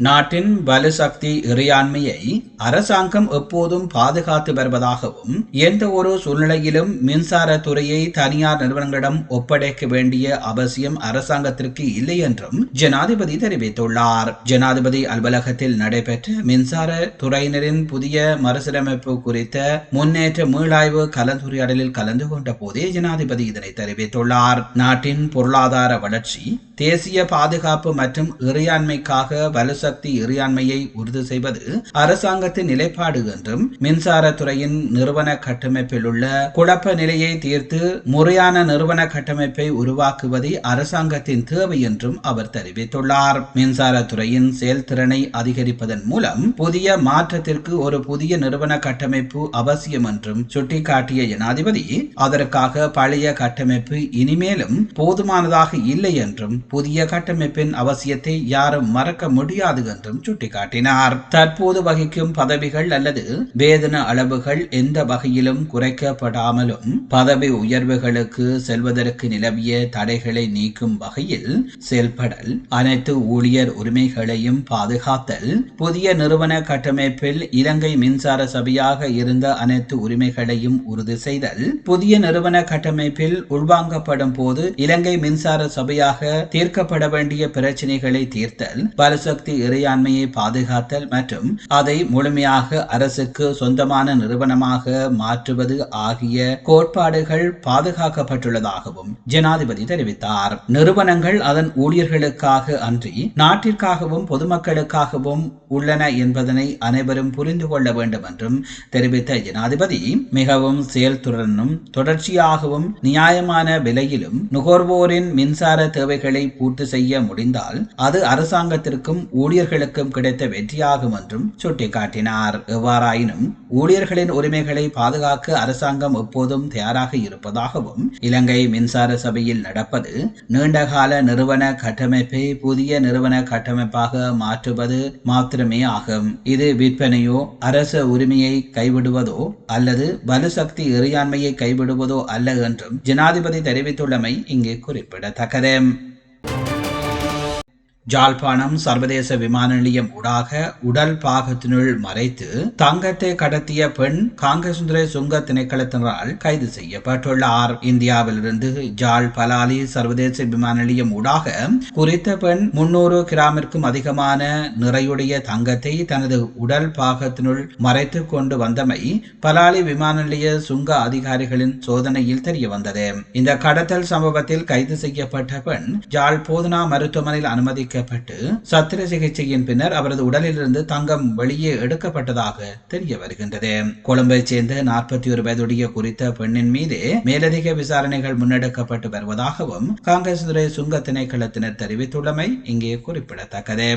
நாட்டின் வலுசக்தி இறையாண்மையை அரசாங்கம் எப்போதும் பாதுகாத்து வருவதாகவும் எந்த ஒரு சூழ்நிலையிலும் மின்சார துறையை தனியார் நிறுவனங்களிடம் ஒப்படைக்க வேண்டிய அவசியம் அரசாங்கத்திற்கு இல்லை என்றும் ஜனாதிபதி தெரிவித்துள்ளார். ஜனாதிபதி அலுவலகத்தில் நடைபெற்ற மின்சார துறையினரின் புதிய மறுசீரமைப்பு குறித்த முன்னேற்ற மீளாய்வு கலந்துரையாடலில் கலந்து கொண்ட போதே ஜனாதிபதி இதனை தெரிவித்துள்ளார். நாட்டின் பொருளாதார வளர்ச்சி தேசிய பாதுகாப்பு மற்றும் இறையாண்மைக்காக வலுசக்தி இறையாண்மையை உறுதி செய்வது அரசாங்கத்தின் நிலைப்பாடு என்றும் மின்சாரத்துறையின் நிறுவன கட்டமைப்பில் உள்ள குழப்ப நிலையை தீர்த்து முறையான நிறுவன கட்டமைப்பை உருவாக்குவதே அரசாங்கத்தின் தேவை என்றும் அவர் தெரிவித்துள்ளார். மின்சாரத்துறையின் செயல்திறனை அதிகரிப்பதன் மூலம் புதிய மாற்றத்திற்கு ஒரு புதிய நிறுவன கட்டமைப்பு அவசியம் என்றும் சுட்டிக்காட்டிய ஜனாதிபதி அதற்காக பழைய கட்டமைப்பு இனிமேலும் போதுமானதாக இல்லை என்றும் புதிய கட்டமைப்பின் அவசியத்தை யாரும் மறக்க முடியாது என்றும் சுட்டிக்காட்டினார். தற்போது வகிக்கும் பதவிகள் அல்லது வேதன அளவுகள் எந்த வகையிலும் குறைக்கப்படாமலும் பதவி உயர்வுகளுக்கு செல்வதற்கு நிலவிய தடைகளை நீக்கும் வகையில் செயல்படல் அனைத்து ஊழியர் உரிமைகளையும் பாதுகாத்தல் புதிய நிறுவன கட்டமைப்பில் இலங்கை மின்சார சபையாக இருந்த அனைத்து உரிமைகளையும் உறுதி செய்தல் புதிய நிறுவன கட்டமைப்பில் உள்வாங்கப்படும் போது இலங்கை மின்சார சபையாக தீர்க்கப்பட வேண்டிய பிரச்சினைகளை தீர்த்தல் பலசக்தி இறையாண்மையை பாதுகாத்தல் மற்றும் அதை முழுமையாக அரசுக்கு சொந்தமான நிறுவனமாக மாற்றுவது ஆகிய கோட்பாடுகள் பாதுகாக்கப்பட்டுள்ளதாகவும் ஜனாதிபதி தெரிவித்தார். நிறுவனங்கள் அதன் ஊழியர்களுக்காக அன்றி நாட்டிற்காகவும் பொதுமக்களுக்காகவும் உள்ளன என்பதனை அனைவரும் புரிந்து கொள்ள வேண்டும் என்றும் தெரிவித்த ஜனாதிபதி மிகவும் செயல்திறனும் தொடர்ச்சியாகவும் நியாயமான விலையிலும் நுகர்வோரின் மின்சார தேவைகளை பூர்த்தி செய்ய முடிந்தால் அது அரசாங்கத்திற்கும் ஊழியர்களுக்கும் கிடைத்த வெற்றியாகும் என்றும் சுட்டிக்காட்டினார். எவ்வாறாயினும் ஊழியர்களின் உரிமைகளை பாதுகாக்க அரசாங்கம் எப்போதும் தயாராக இருப்பதாகவும் இலங்கை மின்சார சபையில் நடப்பது நீண்டகால நிறுவன கட்டமைப்பை புதிய நிறுவன கட்டமைப்பாக மாற்றுவது மாத்திரமே ஆகும். இது விற்பனையோ அரச உரிமையை கைவிடுவதோ அல்லது வலுசக்தி இறையாண்மையை கைவிடுவதோ அல்ல என்றும் ஜனாதிபதி தெரிவித்துள்ளமை இங்கே குறிப்பிடத்தக்கது. ஜாழ்ப்பாணம் சர்வதேச விமான நிலையம் ஊடாக உடல் பாகத்தினுள் மறைத்து தங்கத்தை கடத்திய பெண் காங்கசுந்தர சுங்க திணைக்களத்தினரால் கைது செய்யப்பட்டுள்ளார். இந்தியாவிலிருந்து ஜாழ் பலாலி சர்வதேச விமான நிலையம் ஊடாக குறித்த பெண் முன்னூறு கிராமிற்கும் அதிகமான நிறையுடைய தங்கத்தை தனது உடல் பாகத்தினுள் மறைத்து கொண்டு வந்தமை பலாலி விமான நிலைய சுங்க அதிகாரிகளின் சோதனையில் தெரிய வந்தது இந்த கடத்தல் சம்பவத்தில் கைது செய்யப்பட்ட பெண் ஜாழ் போதனா மருத்துவமனையில் அனுமதிக்க வைக்கப்பட்டு சத்திர சிகிச்சையின் பின்னர் அவரது உடலிலிருந்து தங்கம் வெளியே எடுக்கப்பட்டதாக தெரிய வருகின்றது. கொழும்பை சேர்ந்த நாற்பத்தி ஒரு வயதுடைய குறித்த பெண்ணின் மீது மேலதிக விசாரணைகள் முன்னெடுக்கப்பட்டு வருவதாகவும் காங்கிரஸ் துறை சுங்க திணைக்களத்தினர் தெரிவித்துள்ளமை இங்கே குறிப்பிடத்தக்கது.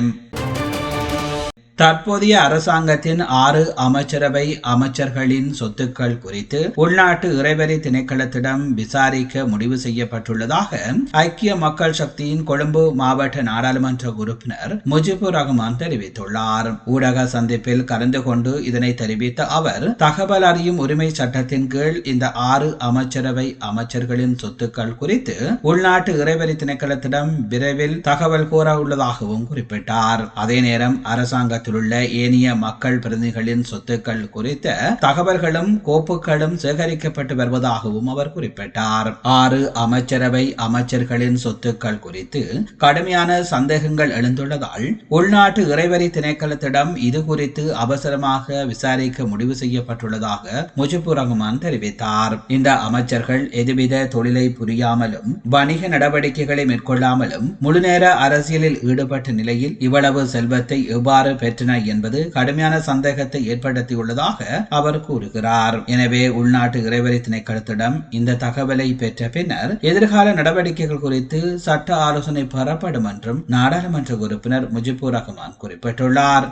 தற்போதைய அரசாங்கத்தின் ஆறு அமைச்சரவை அமைச்சர்களின் சொத்துக்கள் குறித்து உள்நாட்டு இறைவரி திணைக்களத்திடம் விசாரிக்க முடிவு செய்யப்பட்டுள்ளதாக ஐக்கிய மக்கள் சக்தியின் கொழும்பு மாவட்ட நாடாளுமன்ற உறுப்பினர் முஜிபுர் ரஹ்மான் தெரிவித்துள்ளார். ஊடக சந்திப்பில் கலந்து கொண்டு இதனை தெரிவித்த அவர் தகவல் அறியும் உரிமை சட்டத்தின் கீழ் இந்த ஆறு அமைச்சரவை அமைச்சர்களின் சொத்துக்கள் குறித்து உள்நாட்டு இறைவரி திணைக்களத்திடம் விரைவில் தகவல் கோர உள்ளதாகவும் குறிப்பிட்டார். அதே நேரம் அரசாங்கத்தில் உள்ள ஏனைய மக்கள் பிரதிநிதிகளின் சொத்துக்கள் குறித்த தகவல்களும் கோப்புகளும் சேகரிக்கப்பட்டு வருவதாகவும் அவர் குறிப்பிட்டார். ஆறு அமைச்சரவை அமைச்சர்களின் சொத்துக்கள் குறித்து கடுமையான சந்தேகங்கள் எழுந்துள்ளதால் உள்நாட்டு இறைவரி திணைக்களத்திடம் இது குறித்து அவசரமாக விசாரிக்க முடிவு செய்யப்பட்டுள்ளதாக முஜிபுர் ரஹ்மான் தெரிவித்தார். இந்த அமைச்சர்கள் எதுவித தொழிலை புரியாமலும் வணிக நடவடிக்கைகளை மேற்கொள்ளாமலும் முழுநேர அரசியலில் ஈடுபட்ட நிலையில் இவ்வளவு செல்வத்தை எவ்வாறு பெற்று பெற்றன என்பது கடுமையான சந்தேகத்தை ஏற்படுத்தியுள்ளதாக அவர் கூறுகிறார். எனவே உள்நாட்டு இறைவரி திணைக்களத்திடம் இந்த தகவலை பெற்ற பின்னர் எதிர்கால நடவடிக்கைகள் குறித்து சட்ட ஆலோசனை பெறப்படும் என்றும் நாடாளுமன்ற உறுப்பினர் முஜிபுர் ரஹ்மான் குறிப்பிட்டுள்ளார்.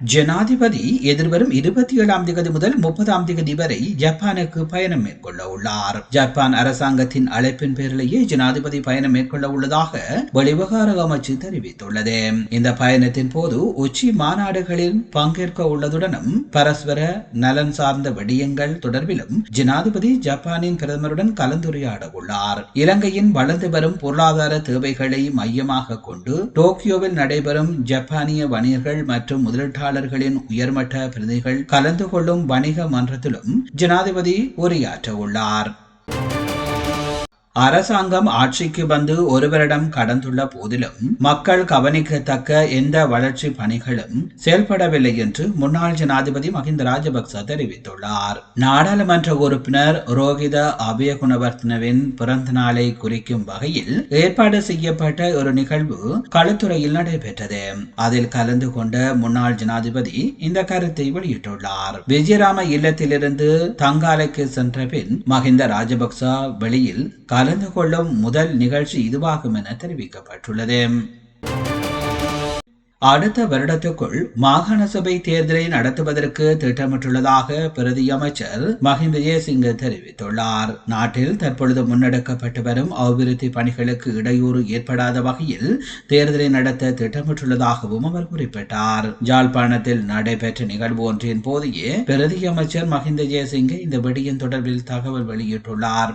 ஜனாதிபதி எதிர்வரும் இருபத்தி ஏழாம் தேதி முதல் முப்பதாம் தேதி வரை ஜப்பானுக்கு பயணம் மேற்கொள்ள உள்ளார். ஜப்பான் அரசாங்கத்தின் அழைப்பின் பேரிலேயே ஜனாதிபதி பயணம் மேற்கொள்ள உள்ளதாக வெளிவகார அமைச்சு தெரிவித்துள்ளது. இந்த பயணத்தின் போது உச்சி மாநாடுகளில் பங்கேற்க உள்ளதுடனும் பரஸ்பர நலன் சார்ந்த விடயங்கள் தொடர்பிலும் ஜனாதிபதி ஜப்பானின் பிரதமருடன் கலந்துரையாட உள்ளார். இலங்கையின் வளர்ந்து வரும் பொருளாதார தேவைகளை மையமாக கொண்டு டோக்கியோவில் நடைபெறும் ஜப்பானிய வணிகர்கள் மற்றும் முதலீட்டாளர் தொழிலாளர்களின் உயர்மட்ட பிரதிகள் கலந்து கொள்ளும் வணிக மன்றத்திலும் ஜனாதிபதி உரையாற்ற உள்ளார் அரசாங்கம் ஆட்சிக்கு வந்து ஒரு வருடம் கடந்துள்ள போதிலும் மக்கள் கவனிக்கத்தக்க எந்த வளர்ச்சி பணிகளும் செயல்படவில்லை என்று முன்னாள் ஜனாதிபதி மஹிந்த ராஜபக்ச தெரிவித்துள்ளார். நாடாளுமன்ற உறுப்பினர் ரோஹித அபயகுணவர்த்தனவின் பிறந்த நாளை குறிக்கும் வகையில் ஏற்பாடு செய்யப்பட்ட ஒரு நிகழ்வு களத்துறையில் நடைபெற்றது. அதில் கலந்து கொண்ட முன்னாள் ஜனாதிபதி இந்த கருத்தை வெளியிட்டுள்ளார். விஜயராம இல்லத்திலிருந்து தங்காலைக்கு சென்ற பின் மஹிந்த ராஜபக்ச வெளியில் கல கலந்து கொள்ளும் முதல் நிகழ்ச்சி இதுவாகும் என தெரிவிக்கப்பட்டுள்ளது. அடுத்த வருடத்துக்குள் மாகாண சபை தேர்தலை நடத்துவதற்கு திட்டமிட்டுள்ளதாக பிரதி அமைச்சர் மஹிந்த ஜெயசிங்க தெரிவித்துள்ளார். நாட்டில் தற்பொழுது முன்னெடுக்கப்பட்டு வரும் அபிவிருத்தி பணிகளுக்கு இடையூறு ஏற்படாத வகையில் தேர்தலை நடத்த திட்டமிட்டுள்ளதாகவும் அவர் குறிப்பிட்டார். ஜாழ்ப்பாணத்தில் நடைபெற்ற நிகழ்வு ஒன்றின் போதையே பிரதி அமைச்சர் மஹிந்த ஜெயசிங்க இந்த வெடியின் தொடர்பில் தகவல் வெளியிட்டுள்ளார்.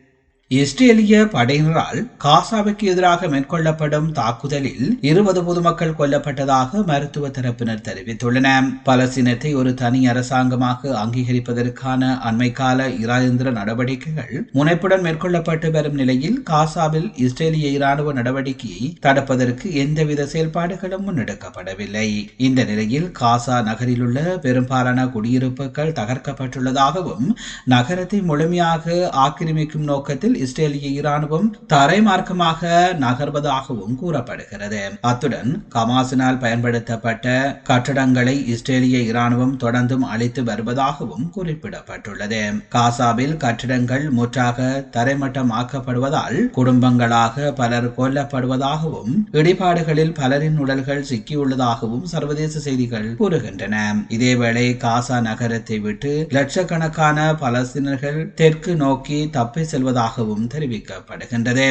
இஸ்ரேலிய படையினரால் காசாவுக்கு எதிராக மேற்கொள்ளப்படும் தாக்குதலில் இருபது பொதுமக்கள் கொல்லப்பட்டதாக மருத்துவ தரப்பினர் தெரிவித்துள்ளனர் பலஸ்தீனத்தை ஒரு தனி அரசாங்கமாக அங்கீகரிப்பதற்கான அண்மைக்கால இராஜேந்திர நடவடிக்கைகள் முனைப்புடன் மேற்கொள்ளப்பட்டு வரும் நிலையில் காசாவில் இஸ்ரேலிய இராணுவ நடவடிக்கையை தடுப்பதற்கு எந்தவித செயல்பாடுகளும் முன்னெடுக்கப்படவில்லை. இந்த நிலையில் காசா நகரிலுள்ள பெரும்பாலான குடியிருப்புகள் தகர்க்கப்பட்டுள்ளதாகவும் நகரத்தை முழுமையாக ஆக்கிரமிக்கும் நோக்கத்தில் இஸ்ரேலிய இராணுவம் தரைமார்க்கமாக நகர்வதாகவும் கூறப்படுகிறது. அத்துடன் கமாசினால் பயன்படுத்தப்பட்ட கட்டடங்களை இஸ்ரேலிய இராணுவம் தொடர்ந்தும் அழித்து வருவதாகவும் குறிப்பிடப்பட்டுள்ளது. காசாவில் கட்டிடங்கள் முற்றாக தரைமட்டமாக்கப்படுவதால் குடும்பங்களாக பலர் கொல்லப்படுவதாகவும் இடிபாடுகளில் பலரின் உடல்கள் சிக்கியுள்ளதாகவும் சர்வதேச செய்திகள் கூறுகின்றன. இதேவேளை காசா நகரத்தை விட்டு லட்சக்கணக்கான பலஸ்தீனர்கள் தெற்கு நோக்கி தப்பி செல்வதாக உள்ளதாகவும் தெரிவிக்கப்படுகின்றது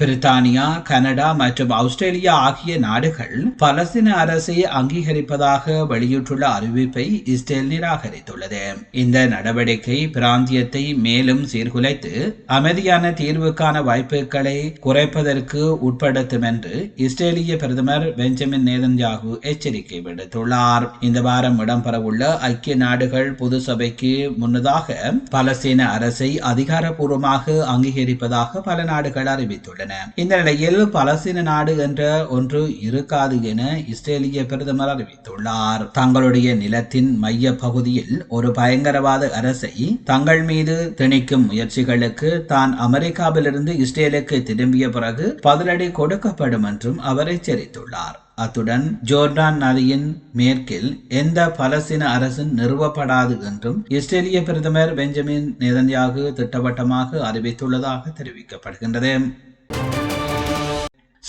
பிரித்தானியா கனடா மற்றும் ஆஸ்திரேலியா ஆகிய நாடுகள் பலஸ்தீன அரசை அங்கீகரிப்பதாக வெளியிட்டுள்ள அறிவிப்பை இஸ்ரேல் நிராகரித்துள்ளது. இந்த நடவடிக்கை பிராந்தியத்தை மேலும் சீர்குலைத்து அமைதியான தீர்வுக்கான வாய்ப்புகளை குறைப்பதற்கு உட்படுத்தும் என்று இஸ்ரேலிய பிரதமர் பெஞ்சமின் நேதன்யாகு எச்சரிக்கை விடுத்துள்ளார். இந்த வாரம் இடம்பெறவுள்ள ஐக்கிய நாடுகள் பொது சபைக்கு முன்னதாக பலஸ்தீன அரசை அதிகாரப்பூர்வமாக அங்கீகரிப்பதாக பல நாடுகள் அறிவித்துள்ளன. இந்த நிலையில் பலஸ்தீன நாடு என்ற ஒன்று இருக்காது என இஸ்ரேலிய பிரதமர் அறிவித்துள்ளார். தங்களுடைய நிலத்தின் மைய பகுதியில் ஒரு பயங்கரவாத அரசை தங்கள் மீது திணிக்கும் முயற்சிகளுக்கு தான் அமெரிக்காவிலிருந்து இஸ்ரேலுக்கு திரும்பிய பிறகு பதிலடி கொடுக்கப்படும் என்றும் அவர் எச்சரித்துள்ளார். அத்துடன் ஜோர்டான் நதியின் மேற்கில் எந்த பலஸ்தீன அரசும் நிறுவப்படாது என்றும் இஸ்ரேலிய பிரதமர் பெஞ்சமின் நேதன்யாகு திட்டவட்டமாக அறிவித்துள்ளதாக தெரிவிக்கப்படுகின்றது.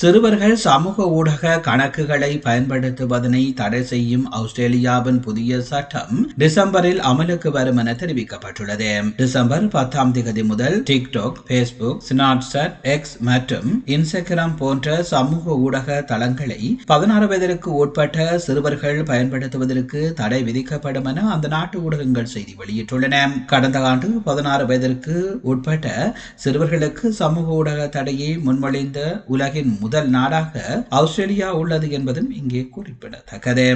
சிறுவர்கள் சமூக ஊடக கணக்குகளை பயன்படுத்துவதனை தடை செய்யும் ஆஸ்திரேலியாவின் புதிய சட்டம் டிசம்பரில் அமலுக்கு வரும் என தெரிவிக்கப்பட்டுள்ளது. டிசம்பர் பத்தாம் தேதி முதல் டிக்டாக் பேஸ்புக் ஸ்னாப்சாட் எக்ஸ் மற்றும் இன்ஸ்டாகிராம் போன்ற சமூக ஊடக தளங்களை பதினாறு வயதிற்கு உட்பட்ட சிறுவர்கள் பயன்படுத்துவதற்கு தடை விதிக்கப்படும் என அந்த நாட்டு ஊடகங்கள் செய்தி வெளியிட்டுள்ளன. கடந்த ஆண்டு பதினாறு வயதிற்கு உட்பட்ட சிறுவர்களுக்கு சமூக ஊடக தடையை முன்மொழிந்த உலகின் முதல் நாடாக ஆஸ்திரேலியா உள்ளது என்பதும் இங்கே குறிப்பிடத்தக்கது.